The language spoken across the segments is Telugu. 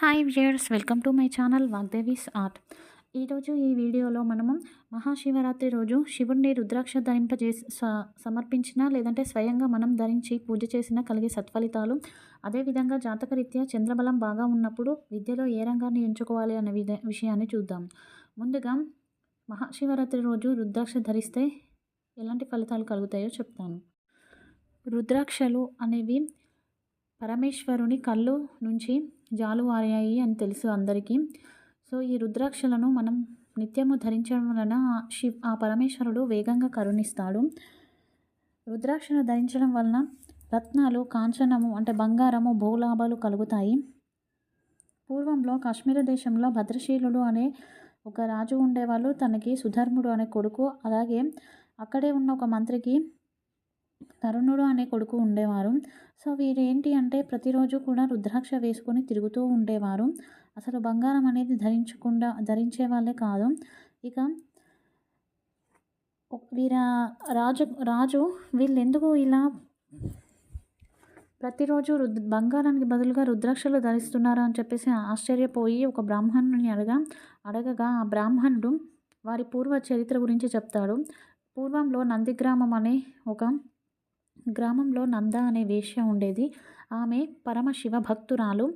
Hi viewers welcome to my channel Vagdevi's art. ఈరోజు ఈ వీడియోలో మనము మహాశివరాత్రి రోజు శివుణ్ణి రుద్రాక్ష ధరింపజేసి సమర్పించిన లేదంటే స్వయంగా మనం ధరించి పూజ చేసిన కలిగే సత్ఫలితాలు. అదేవిధంగా జాతకరీత్యా చంద్రబలం బాగా ఉన్నప్పుడు విద్యలో ఏ రంగాన్ని ఎంచుకోవాలి అనే విషయాన్ని చూద్దాం. ముందుగా మహాశివరాత్రి రోజు రుద్రాక్ష ధరిస్తే ఎలాంటి ఫలితాలు కలుగుతాయో చెప్తాను. రుద్రాక్షలు అనేవి పరమేశ్వరుని కళ్ళు నుంచి జాలువారాయి అని తెలుసు అందరికీ. సో ఈ రుద్రాక్షలను మనం నిత్యము ధరించడం వలన ఆ శివ్ ఆ పరమేశ్వరుడు వేగంగా కరుణిస్తాడు. రుద్రాక్షను ధరించడం వలన రత్నాలు కాంచనము అంటే బంగారము భూలాభాలు కలుగుతాయి. పూర్వంలో కాశ్మీర దేశంలో భద్రశీలుడు అనే ఒక రాజు ఉండేవాళ్ళు. తనకి సుధర్ముడు అనే కొడుకు. అలాగే అక్కడే ఉన్న ఒక మంత్రికి తరుణుడు అనే కొడుకు ఉండేవారు. సో వీరేంటి అంటే ప్రతిరోజు కూడా రుద్రాక్ష వేసుకొని తిరుగుతూ ఉండేవారు. అసలు బంగారం అనేది ధరించకుండా ధరించే వాళ్ళే కాదు. ఇక వీర రాజు రాజు వీళ్ళు ఎందుకు ఇలా ప్రతిరోజు రుద్ బంగారానికి బదులుగా రుద్రాక్షలు ధరిస్తున్నారు అని చెప్పేసి ఆశ్చర్యపోయి ఒక బ్రాహ్మణుని అడగా అడగగా ఆ బ్రాహ్మణుడు వారి పూర్వ చరిత్ర గురించి చెప్తాడు. పూర్వంలో నందిగ్రామం అనే ఒక గ్రామంలో నంద అనే వేశ్య ఉండేది. ఆమె పరమశివ భక్తురాలు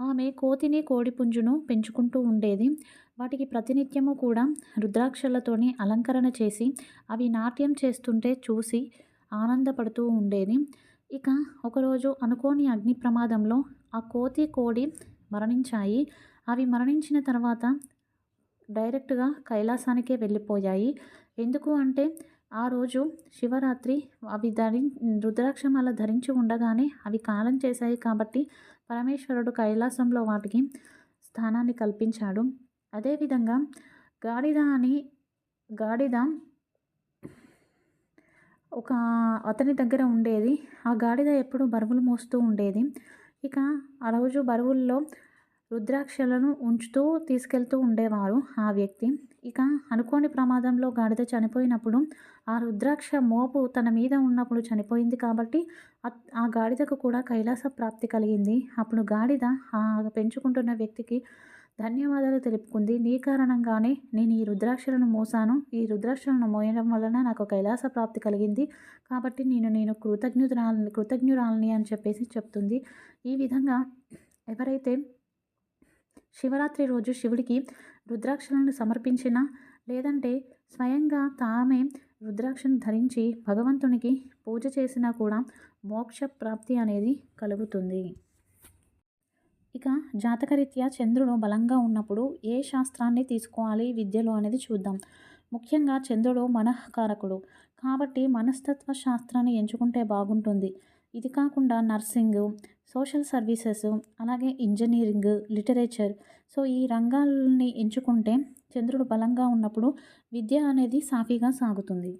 ఆమె కోతిని కోడిపుంజును పెంచుకుంటూ ఉండేది. వాటికి ప్రతినిత్యము కూడా రుద్రాక్షలతోని అలంకరణ చేసి అవి నాట్యం చేస్తుంటే చూసి ఆనందపడుతూ ఉండేది. ఇక ఒకరోజు అనుకోని అగ్ని ప్రమాదంలో ఆ కోతి కోడి మరణించాయి. అవి మరణించిన తర్వాత డైరెక్ట్గా కైలాసానికే వెళ్ళిపోయాయి. ఎందుకు అంటే ఆ రోజు శివరాత్రి అవి ధరి రుద్రాక్షమాల ధరించి ఉండగానే అవి కాలం చేశాయి కాబట్టి పరమేశ్వరుడు కైలాసంలో వాటికి స్థానాన్ని కల్పించాడు. అదేవిధంగా గాడిద అని గాడిద ఒక అతని దగ్గర ఉండేది. ఆ గాడిద ఎప్పుడు బరువులు మోస్తూ ఉండేది. ఇక ఆ రోజు బరువుల్లో రుద్రాక్షలను ఉంచుతూ తీసుకెళ్తూ ఉండేవారు ఆ వ్యక్తి. ఇక అనుకోని ప్రమాదంలో గాడిద చనిపోయినప్పుడు ఆ రుద్రాక్ష మోపు తన మీద ఉన్నప్పుడు చనిపోయింది కాబట్టి ఆ- గాడిదకు కూడా కైలాస ప్రాప్తి కలిగింది. అప్పుడు గాడిద ఆ పెంచుకుంటున్న వ్యక్తికి ధన్యవాదాలు తెలుపుకుంది. నీ కారణంగానే నేను ఈ రుద్రాక్షలను మోసాను. ఈ రుద్రాక్షలను మోయడం వలన నాకు కైలాస ప్రాప్తి కలిగింది కాబట్టి నేను నేను కృతజ్ఞురాలని కృతజ్ఞురాలని అని చెప్పేసి చెప్తుంది. ఈ విధంగా ఎవరైతే శివరాత్రి రోజు శివుడికి రుద్రాక్షలను సమర్పించిన లేదంటే స్వయంగా తామే రుద్రాక్షను ధరించి భగవంతునికి పూజ చేసినా కూడా మోక్ష ప్రాప్తి అనేది కలుగుతుంది. ఇక జాతకరీత్యా చంద్రుడు బలంగా ఉన్నప్పుడు ఏ శాస్త్రాన్ని తీసుకోవాలి విద్యలో అనేది చూద్దాం. ముఖ్యంగా చంద్రుడు మనఃకారకుడు. కాబట్టి మనస్తత్వ శాస్త్రాన్ని ఎంచుకుంటే బాగుంటుంది. ఇది కాకుండా నర్సింగ్ సోషల్ సర్వీసెస్ అలాగే ఇంజనీరింగ్ లిటరేచర్. సో ఈ రంగాల్ని ఎంచుకుంటే చంద్రుడు బలంగా ఉన్నప్పుడు విద్య అనేది సాఫీగా సాగుతుంది.